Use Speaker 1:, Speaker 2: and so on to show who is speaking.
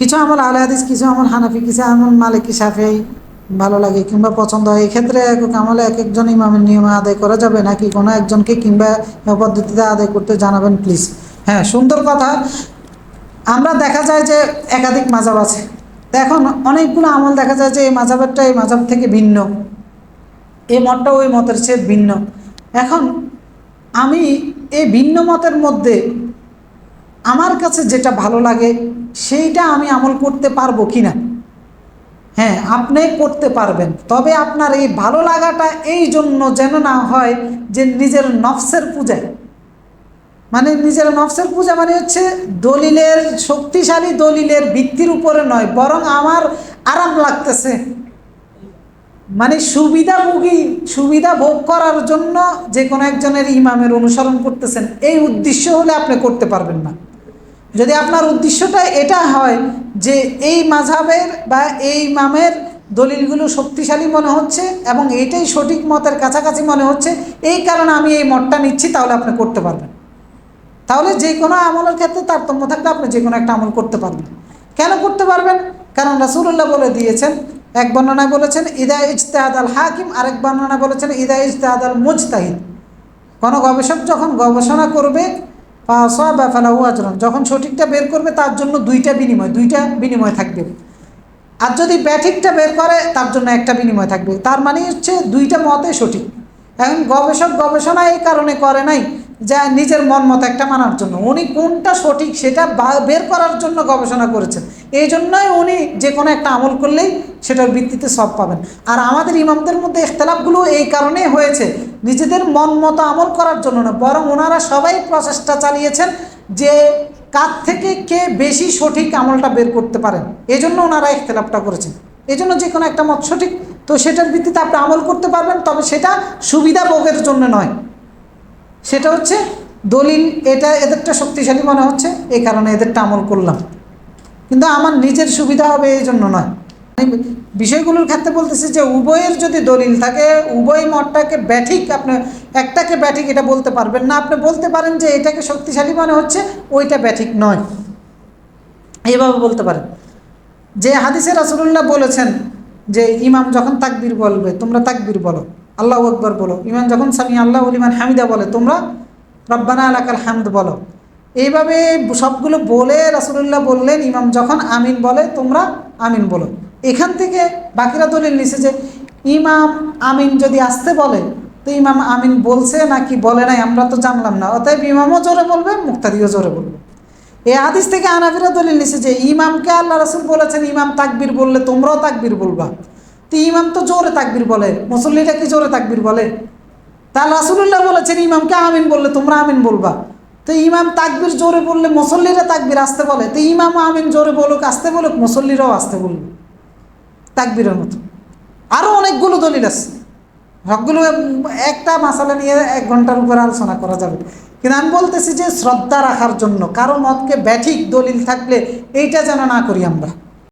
Speaker 1: কিছু আমল আলে হাদিস, কিছু আমল হানাফি, কিছু আমল মালিকি সাফিয়াই ভালো লাগে কিংবা পছন্দ হয়, এক্ষেত্রে এক এক আমলে এক একজন ইমামের নিয়মে আদায় করা যাবে নাকি কোনো একজনকে কিংবা পদ্ধতিতে আদায় করতে জানাবেন প্লিজ হ্যাঁ সুন্দর কথা। আমরা দেখা যায় যে একাধিক মাজাব আছে। এখন অনেকগুলো আমল দেখা যায় যে এই মাজাবেরটা এই মাজাব থেকে ভিন্ন। এই মতটা ওই মতের চেয়ে ভিন্ন। এখন আমি এই ভিন্ন মতের মধ্যে আমার কাছে যেটা ভালো লাগে, সেইটা আমি আমল করতে পারব কি না হ্যাঁ আপনি করতে পারবেন। তবে আপনার এই ভালো লাগাটা এই জন্য যেন না হয় যে নিজের নফসের পূজায় মানে নিজের নফসের পূজা মানে হচ্ছে দলিলের, শক্তিশালী দলিলের ভিত্তির উপরে নয়, বরং আমার আরাম লাগতেছে। মানে সুবিধাভোগী সুবিধা ভোগ করার জন্য যে কোনো একজনের ইমামের অনুসরণ করতেছেন, এই উদ্দেশ্য হলে আপনি করতে পারবেন না। যদি আপনার উদ্দেশ্যটা এটা হয় যে এই মাঝাবের বা এই ইমামের দলিলগুলো শক্তিশালী মনে হচ্ছে এবং এটাই সঠিক মতের কাছাকাছি মনে হচ্ছে, এই কারণে আমি এই মতটা নিচ্ছি, তাহলে আপনি করতে পারবেন। তাহলে যে কোনো আমলের ক্ষেত্রে তারতম্য থাকলে আপনি যে কোনো একটা আমল করতে পারবেন। কেন করতে পারবেন? কারণ রাসুল্লাহ বলে দিয়েছেন, এক বর্ণনায় বলেছেন, ইদা ইজতেহাদ আল হাকিম আরেক বর্ণনায় বলেছেন, ইদা ইজতেহাদ আল মুজতাহিদ কোনো গবেষক যখন গবেষণা করবে পাওয়া বা ফেলাহু আচরণ যখন সঠিকটা বের করবে, তার জন্য দুইটা বিনিময় দুইটা বিনিময় থাকবে। আর যদি ব্যাঠিকটা বের করে, তার জন্য একটা বিনিময় থাকবে। তার মানে হচ্ছে দুইটা মতে সঠিক। এখন গবেষক গবেষণা এই কারণে করে নাই যা নিজের মন মতো একটা মানার জন্য। উনি কোনটা সঠিক সেটা বের করার জন্য গবেষণা করেছেন। এই জন্যই উনি যে কোনো একটা আমল করলেই সেটার ভিত্তিতে সব পাবেন। আর আমাদের ইমামদের মধ্যে ইখতলাফগুলো এই কারণেই হয়েছে, নিজেদের মন মতো আমল করার জন্য না, বরং ওনারা সবাই প্রচেষ্টা চালিয়েছেন যে কার থেকে কে বেশি সঠিক আমলটা বের করতে পারেন। এই জন্য ওনারা ইখতলাফটা করেছেন। এই জন্য যে কোনো একটা মত সঠিক, তো সেটার ভিত্তিতে আপনি আমল করতে পারবেন, তবে সেটা সুবিধা ভোগের জন্য নয়। সেটা হচ্ছে দলিল, এটা এদেরটা শক্তিশালী মনে হচ্ছে এই কারণে এদেরটা আমল করলাম। কিন্তু আমার নিজের সুবিধা হবে এই জন্য নয়। বিষয়গুলোর ক্ষেত্রে বলতেছি যে উভয়ের যদি দলিল থাকে, উভয় মতটাকে ব্যাঠিক, আপনি একটাকে ব্যাঠিক এটা বলতে পারবেন না। আপনি বলতে পারেন যে এটাকে শক্তিশালী মনে হচ্ছে, ওইটা ব্যাঠিক নয়। এইভাবে বলতে পারেন। যে হাদিসে রাসুল্লাহ বলেছেন যে, ইমাম যখন তাকবীর বলবে, তোমরা তাকবীর বলো। আল্লাহ আকবর বলো। ইমাম যখন স্বামী আল্লাহ ইমান হামিদা বলে, তোমরা রব্বানা আলাকাল হামদ বলো। এইভাবে সবগুলো বলে রাসুলুল্লাহ বললেন, ইমাম যখন আমিন বলে, তোমরা আমিন বলো। এখান থেকে বাকিরা দলিল নিছে যে, ইমাম আমিন যদি আসতে বলে, তো ইমাম আমিন বলছে নাকি বলে নাই, আমরা তো জানলাম না। অতএব ইমামও জোরে বলবে, মুক্তাদিও জোরে বলবে। এই হাদিস থেকে আনাফিরা দলিল নিছে যে, ইমামকে আল্লাহ রাসুল বলেছেন, ইমাম তাকবির বললে তোমরাও তাকবির বলবা। তো ইমাম তো জোরে তাকবীর বলে, মুসল্লিরা কি জোরে তাকবীর বলে? তা রাসুল্লাহ বলেছেন, ইমামকে আমিন বললে তোমরা আমিন বলবা। তো ইমাম তাকবীর জোরে বললে মুসল্লিরা তাকবীর আসতে বলে, তো ইমাম আমিন জোরে বলুক, আসতে বলুক, মুসল্লিরাও আসতে বলবে। তাকবীরের মতো। আরও অনেকগুলো দলিল আছে। সবগুলো একটা মাসালা নিয়ে এক ঘণ্টার উপরে আলোচনা করা যাবে। কিন্তু আমি বলতেছি যে শ্রদ্ধা রাখার জন্য, কারও মতকে ব্যাঠিক দলিল থাকলে এইটা যেন না করি আমরা।